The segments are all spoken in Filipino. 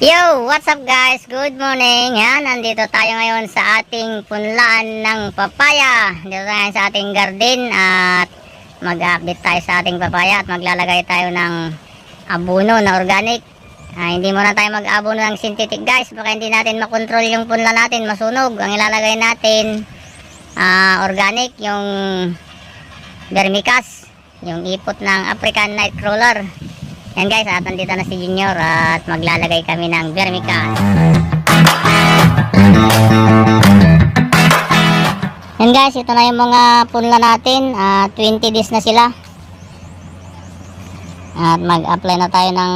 Yo, what's up guys? Good morning. Yan, nandito tayo ngayon sa ating punlaan ng papaya. Dito tayo sa ating garden at mag-update tayo sa ating papaya at maglalagay tayo ng abono na organic. Ah, hindi muna tayo mag-abono ng synthetic guys. Baka hindi natin makontrol yung punla natin, masunog. Ang ilalagay natin ah, organic, yung vermicast, yung ipot ng African Nightcrawler. Yan guys, at nandito na si Junior at maglalagay kami ng vermicast. Yan guys, ito na yung mga punla natin. Ah, 20 days na sila. At mag-apply na tayo ng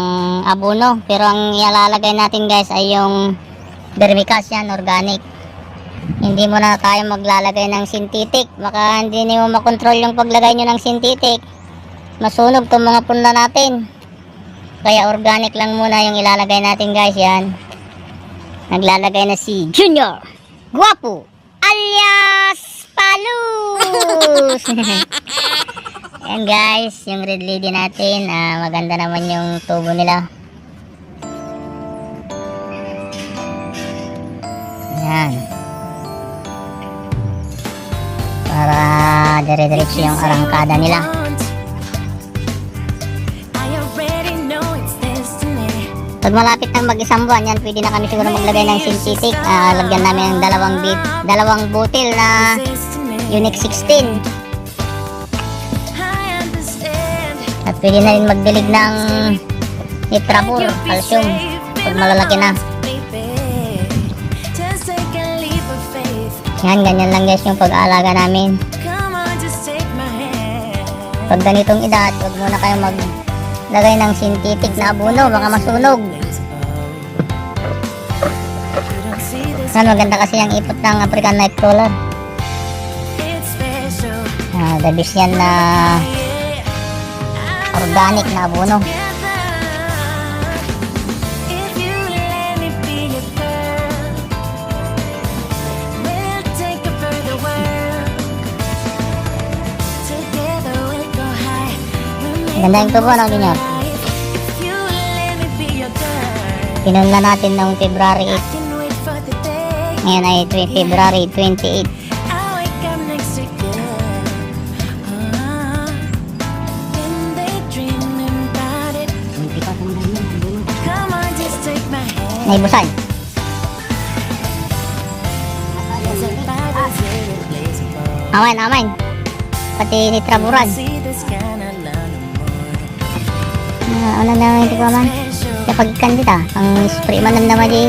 abono. Pero ang ilalagay natin guys ay yung vermicast yan, organic. Hindi mo na tayo maglalagay ng synthetic. Baka hindi niyo makontrol yung paglagay nyo ng synthetic. Masunog tong mga punla natin. Kaya organic lang muna yung ilalagay natin guys yan. Naglalagay na si Junior Guapo alias Palus. Yan guys, yung red lady natin, ah, maganda naman yung tubo nila. Yan. Para dire-diretso yung arangkada nila. Pag malapit ng mag-isang buwan, yan, pwede na kami siguro maglagay ng synthetic. Ah, lagyan namin ng dalawang bit, dalawang butil na Unique 16. At pwede na rin magdilig ng Nitrabur, calcium, pag malalaki na. Yan, ganyan lang guys yung pag-aalaga namin. Pag ganitong edad, huwag muna kayong maglagay ng synthetic na abono, baka masunog. Yan, maganda kasi yung ipot ng African Nightcrawler. Ah, the best yan na organic na abono. Ganda yung tubo, no, Junior? Pinunla natin noong February 8. Ngayon ay February 28. Naibusan. Aman, aman. Pati nitraburan. Ah, ano na hindi ko man. Kapag kandita, ang spray man ng naman di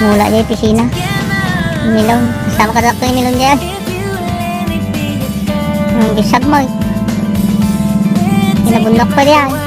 mula di pisina. Milon. Sama ka na yung milon diyan. Ang bisag mo. Kinabundok pa diyan.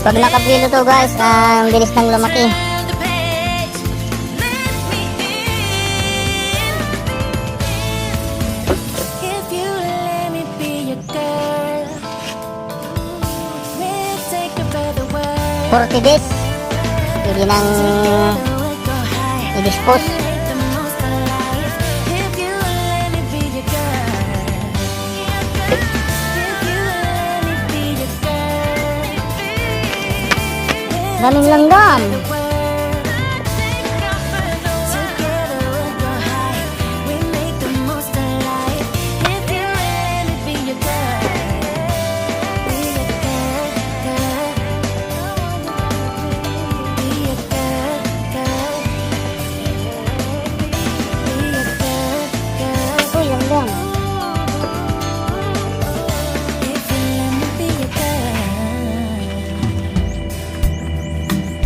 Pag nakabilo to guys, ang bilis nang lumaki. If you let me be Daming langgam. Together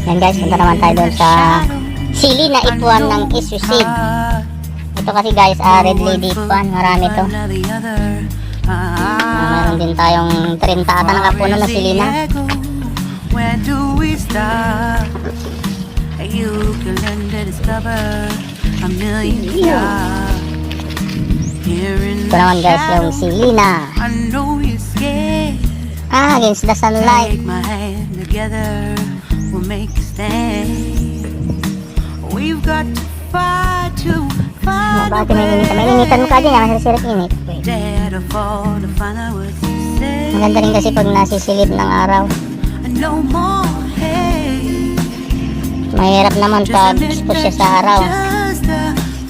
Yan guys, punta naman tayo doon sa sili na ipuan ng isusid. Ito kasi guys, ah, red lady ipuan. Marami to. Ah, meron din tayong 30 ata nakapuno na silina. Where do we start? You can learn to discover a million stars. Here in Ito naman guys yung shadows, silina. I know you're scared. Ah, against the sunlight. Take my hand together, we'll make a stand. We've got to fight to find a Bakit may initan? May initan mo ka din, ah, masasirap init. Maganda rin kasi pag nasisilip ng araw. No more hate. Mahirap naman pag expose siya sa araw.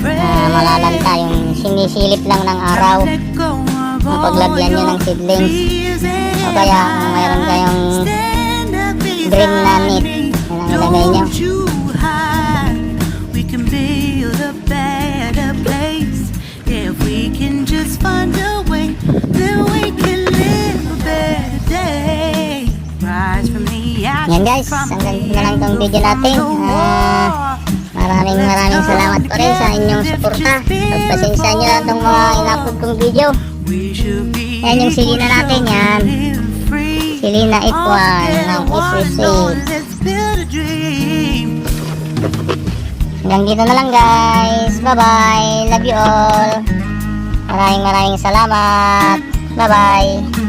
Ah, malalanta yung sinisilip lang ng araw. Ang paglagyan nyo ng seedlings. O kaya kung mayroon kayong green na net, ashes. Yan guys, hanggang na lang tong video natin. Ah, maraming maraming salamat po rin sa inyong suporta. Pagpasensya nyo lang itong mga in-upload kong video. Yan yung silina natin yan. Silina F1 ng Israel Hanggang dito na lang guys. Bye-bye. Love you all. Maraming maraming salamat. Bye-bye.